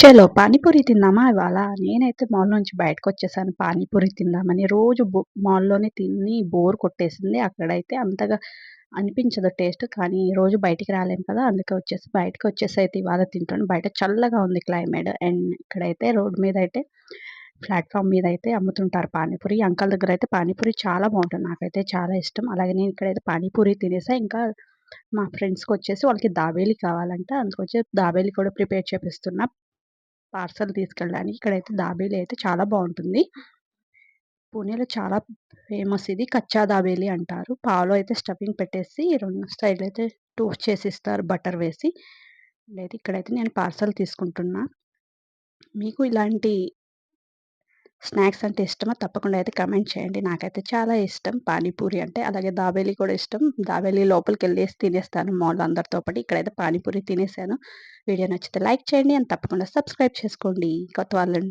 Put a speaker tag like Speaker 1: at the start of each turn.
Speaker 1: చలో పానీపూరి తిందామా ఇవాళ నేనైతే మాల్ నుంచి బయటకు వచ్చేసాను పానీపూరి తిందామని. రోజు బో మాల్లోనే తిని బోర్ కొట్టేసింది. అక్కడైతే అంతగా అనిపించదు టేస్ట్ కానీ రోజు బయటికి రాలేం కదా అందుకే వచ్చేసి బయటకు వచ్చేసి అయితే ఇవాళ తింటాను. బయట చల్లగా ఉంది క్లైమేట్ అండ్ ఇక్కడైతే రోడ్ మీద అయితే ప్లాట్ఫామ్ మీద అయితే అమ్ముతుంటారు పానీపూరి. అంకల్ దగ్గర అయితే పానీపూరి చాలా బాగుంటుంది. నాకైతే చాలా ఇష్టం. అలాగే నేను ఇక్కడైతే పానీపూరి తినేసా. ఇంకా మా ఫ్రెండ్స్కి వచ్చేసి వాళ్ళకి దాబేలి కావాలంట. అందుకొచ్చి దాబేలి కూడా ప్రిపేర్ చేపిస్తున్నా. పార్సల్ తీసుకెళ్ళడానికి ఇక్కడైతే దాబేలి అయితే చాలా బాగుంటుంది. పూణేలో చాలా ఫేమస్ ఇది. కచ్చా దాబేలి అంటారు. పావులో అయితే స్టఫింగ్ పెట్టేసి రెండు స్టైల్ అయితే టూఫ్ చేసి ఇస్తారు బటర్ వేసి. లేదు ఇక్కడైతే నేను పార్సల్ తీసుకుంటున్నా. మీకు ఇలాంటి స్నాక్స్ అంటే ఇష్టమా? తప్పకుండా అయితే కమెంట్ చేయండి. నాకైతే చాలా ఇష్టం. పానీపూరి అంటే అలాగే దాబేలి కూడా ఇష్టం. దాబేలి లోపలికి వెళ్ళేసి తినేస్తాను మాల్ అందరితో పాటు. ఇక్కడైతే పానీపూరి తినేసాను. వీడియో నచ్చితే లైక్ చేయండి. అని తప్పకుండా సబ్స్క్రైబ్ చేసుకోండి. కొత్త వాళ్ళని